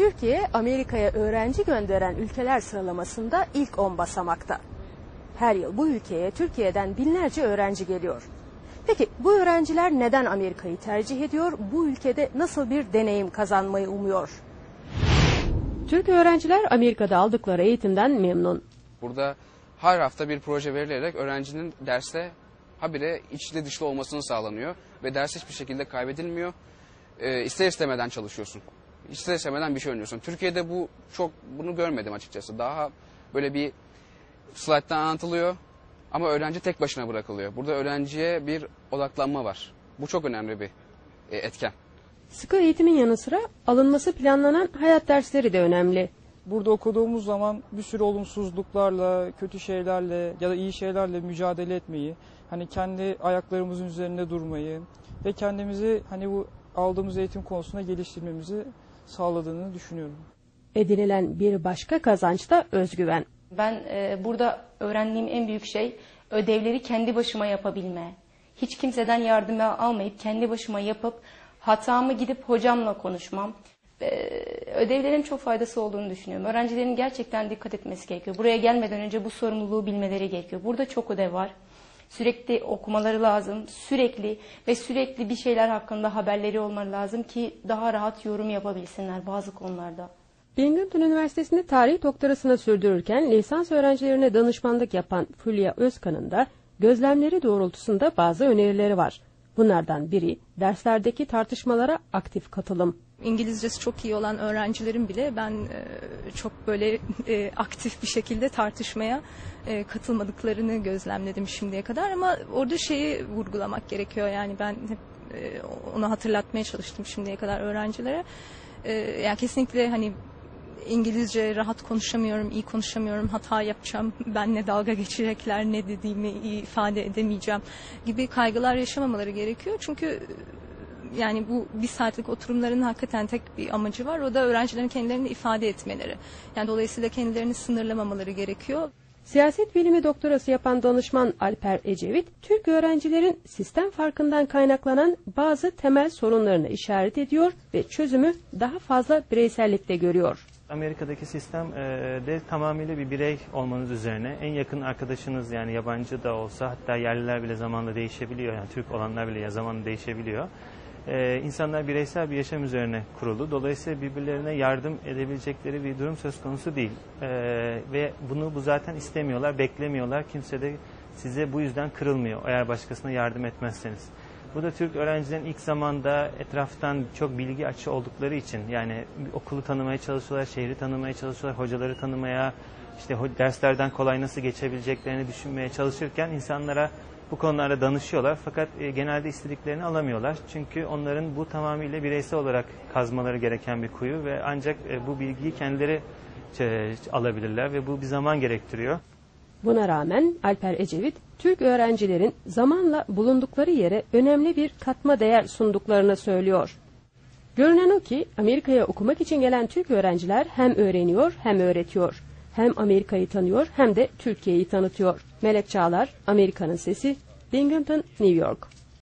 Türkiye, Amerika'ya öğrenci gönderen ülkeler sıralamasında ilk 10 basamakta. Her yıl bu ülkeye Türkiye'den binlerce öğrenci geliyor. Peki bu öğrenciler neden Amerika'yı tercih ediyor? Bu ülkede nasıl bir deneyim kazanmayı umuyor? Türk öğrenciler Amerika'da aldıkları eğitimden memnun. Burada her hafta bir proje verilerek öğrencinin derste habire içli dışlı olmasını sağlanıyor ve ders hiçbir şekilde kaybedilmiyor. Ee, ister istemeden çalışıyorsun. İster istemeden bir şey öğreniyorsun. Türkiye'de bu çok bunu görmedim açıkçası. Daha böyle bir slayttan anlatılıyor ama öğrenci tek başına bırakılıyor. Burada öğrenciye bir odaklanma var. Bu çok önemli bir e, etken. Sıkı eğitimin yanı sıra alınması planlanan hayat dersleri de önemli. Burada okuduğumuz zaman bir sürü olumsuzluklarla, kötü şeylerle ya da iyi şeylerle mücadele etmeyi, hani kendi ayaklarımızın üzerinde durmayı ve kendimizi hani bu aldığımız eğitim konusunda geliştirmemizi sağladığını düşünüyorum. Edinilen bir başka kazanç da özgüven. Ben e, burada öğrendiğim en büyük şey ödevleri kendi başıma yapabilme. Hiç kimseden yardım almayıp kendi başıma yapıp hatamı gidip hocamla konuşmam. E, ödevlerin çok faydası olduğunu düşünüyorum. Öğrencilerin gerçekten dikkat etmesi gerekiyor. Buraya gelmeden önce bu sorumluluğu bilmeleri gerekiyor. Burada çok ödev var. Sürekli okumaları lazım. Sürekli ve sürekli bir şeyler hakkında haberleri olmaları lazım ki daha rahat yorum yapabilsinler bazı konularda. Binghamton Üniversitesi'nde tarih doktorasını sürdürürken lisans öğrencilerine danışmanlık yapan Fulya Özkan'ın da gözlemleri doğrultusunda bazı önerileri var. Bunlardan biri derslerdeki tartışmalara aktif katılım. İngilizcesi çok iyi olan öğrencilerin bile ben e, çok böyle e, aktif bir şekilde tartışmaya e, katılmadıklarını gözlemledim şimdiye kadar ama orada şeyi vurgulamak gerekiyor yani ben hep e, onu hatırlatmaya çalıştım şimdiye kadar öğrencilere. E, yani kesinlikle hani İngilizce rahat konuşamıyorum, iyi konuşamıyorum, hata yapacağım, benle dalga geçecekler, ne dediğimi iyi ifade edemeyeceğim gibi kaygılar yaşamamaları gerekiyor. Çünkü yani bu bir saatlik oturumların hakikaten tek bir amacı var. O da öğrencilerin kendilerini ifade etmeleri. Yani dolayısıyla kendilerini sınırlamamaları gerekiyor. Siyaset bilimi doktorası yapan danışman Alper Ecevit, Türk öğrencilerin sistem farkından kaynaklanan bazı temel sorunlarını işaret ediyor ve çözümü daha fazla bireysellikte görüyor. Amerika'daki sistem e, de tamamıyla bir birey olmanız üzerine en yakın arkadaşınız yani yabancı da olsa hatta yerliler bile zamanla değişebiliyor yani Türk olanlar bile zamanla değişebiliyor. Ee, insanlar bireysel bir yaşam üzerine kurulu. Dolayısıyla birbirlerine yardım edebilecekleri bir durum söz konusu değil. Ee, ve bunu bu zaten istemiyorlar, beklemiyorlar. Kimse de size bu yüzden kırılmıyor eğer başkasına yardım etmezseniz. Bu da Türk öğrencilerin ilk zamanda etraftan çok bilgi açı oldukları için yani okulu tanımaya çalışıyorlar, şehri tanımaya çalışıyorlar, hocaları tanımaya, işte derslerden kolay nasıl geçebileceklerini düşünmeye çalışırken insanlara bu konularda danışıyorlar fakat e, genelde istediklerini alamıyorlar. Çünkü onların bu tamamıyla bireysel olarak kazmaları gereken bir kuyu ve ancak e, bu bilgiyi kendileri e, alabilirler ve bu bir zaman gerektiriyor. Buna rağmen Alper Ecevit, Türk öğrencilerin zamanla bulundukları yere önemli bir katma değer sunduklarını söylüyor. Görünen o ki Amerika'ya okumak için gelen Türk öğrenciler hem öğreniyor hem öğretiyor. Hem Amerika'yı tanıyor hem de Türkiye'yi tanıtıyor. Melek Çağlar, Amerika'nın Sesi, Binghamton, New York.